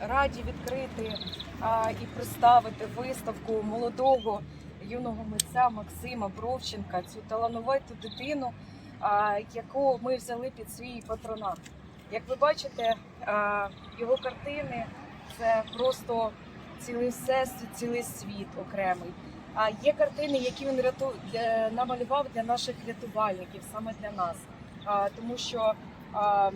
Раді відкрити а, і представити виставку молодого юного митця Максима Бровченка, цю талановиту дитину, а, яку ми взяли під свій патронат. Як ви бачите, а, його картини це просто цілий всесвіт, цілий світ окремий. А є картини, які він ряту... намалював для наших рятувальників, саме для нас. А, тому що, а,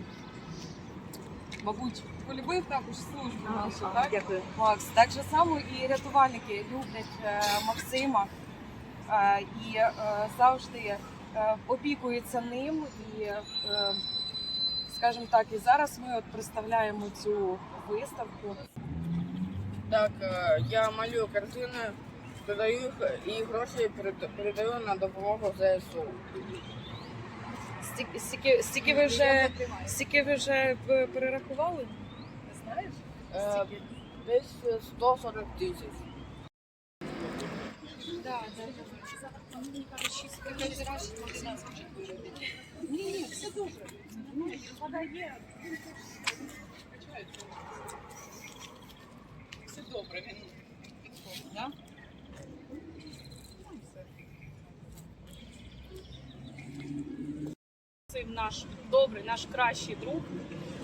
мабуть, полюбив також службу нашу, так? Дякую. Макс. Так же само і рятувальники люблять е, Максима е, і е, завжди е, опікуються ним. І, е, скажімо так, і зараз ми от представляємо цю виставку. Так, е, я малюю картини, продаю їх і гроші перед- передаю на допомогу ЗСУ. Стільки, стільки, стільки ви вже стільки ви вже перерахували? Не знаєш? Е, Стільки? Десь 140 тисяч. Ні, ні, все добре. Вода є. Все добре, він підходить, так? Це наш добрий, наш кращий друг.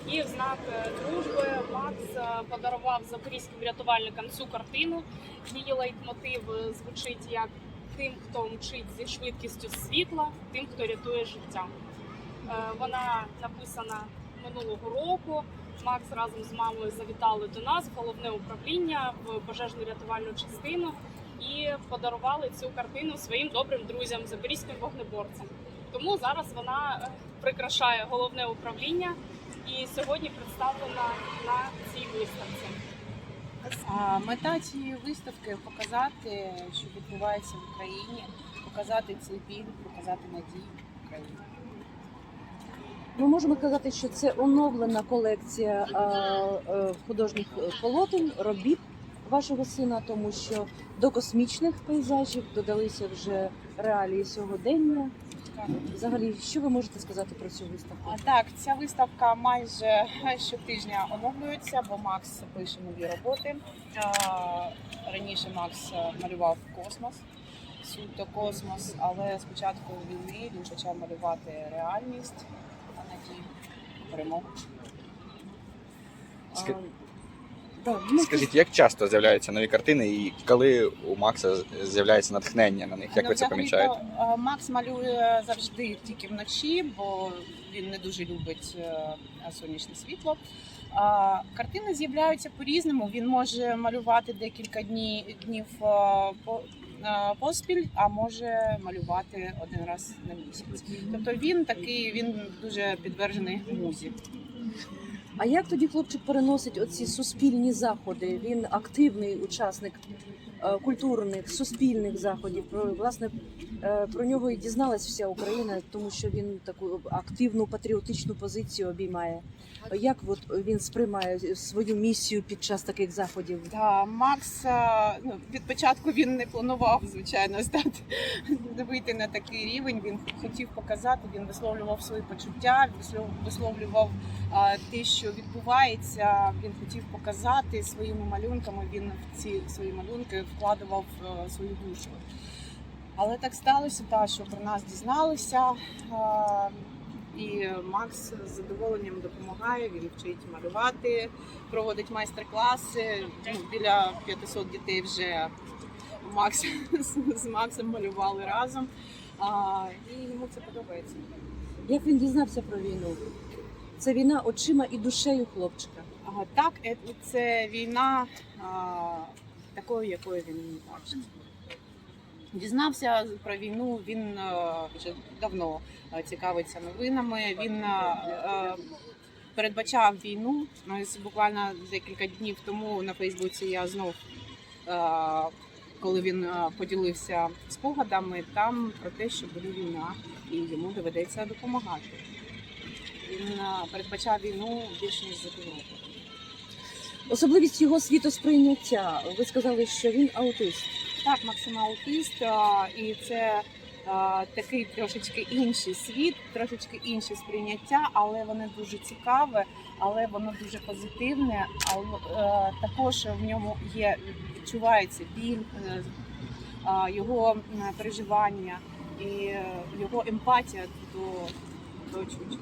І в знак е, дружби Макс е, подарував запорізьким рятувальникам цю картину. Її лейтмотив е, звучить як тим, хто мчить зі швидкістю світла, тим, хто рятує життя. Вона написана минулого року. Макс разом з мамою завітали до нас в головне управління в пожежну рятувальну частину і подарували цю картину своїм добрим друзям, запорізьким вогнеборцям. Тому зараз вона е, прикрашає головне управління і сьогодні представлена на цій виставці. А мета цієї виставки показати, що відбувається в Україні, показати цей біль, показати надію в Україні. Ми можемо казати, що це оновлена колекція е, художніх полотен, робіт вашого сина, тому що до космічних пейзажів додалися вже реалії сьогодення. Взагалі, що ви можете сказати про цю виставку? А так, ця виставка майже щотижня оновлюється, бо Макс пише нові роботи. Раніше Макс малював космос, суто космос, але з початку війни він почав малювати реальність, а надію, перемогу. Да, ну, Скажіть, як часто з'являються нові картини, і коли у Макса з'являється натхнення на них? Як Ну, ви це взагалі-то, помічаєте? е, Макс малює завжди тільки вночі, бо він не дуже любить е, сонячне світло. А картини з'являються по-різному. Він може малювати декілька дні, днів е, по- е, поспіль, а може малювати один раз на місяць. Тобто він такий, він дуже підтверджений музі. А як тоді хлопчик переносить оці суспільні заходи? Він активний учасник е, культурних, суспільних заходів. Про власне е, про нього і дізналась вся Україна, тому що він таку активну патріотичну позицію обіймає. Як от він сприймає свою місію під час таких заходів? Та Макс е, ну, від початку він не планував, звичайно, стати вийти на такий рівень. Він хотів показати, він висловлював свої почуття, висловлював е, те, що відбувається. Він хотів показати своїми малюнками. Він в ці свої малюнки вкладував е, свою душу. Але так сталося, та, що про нас дізналися. е, І Макс з задоволенням допомагає. Він вчить малювати, проводить майстер-класи. Біля 500 дітей вже Макс з- Максом малювали разом. І йому це подобається. Як він дізнався про війну? Це війна очима і душею хлопчика. А, так, е- це війна а, такою, якою він не бачить. Дізнався про війну. Він е, вже давно е, цікавиться новинами. Він е, передбачав війну. Ну, ось буквально декілька днів тому на Фейсбуці я знов, коли він поділився спогадами, там про те, що буде війна, і йому доведеться допомагати. Він передбачав війну більш ніж за півроку. Особливість його світосприйняття. Ви сказали, що він аутист. Так, Максим аутист, і це такий трошечки інший світ, трошечки інше сприйняття, але вони дуже цікаве. але воно дуже позитивне. Е, також в ньому є відчувається біль, е, його переживання і е, його емпатія до оточуючих.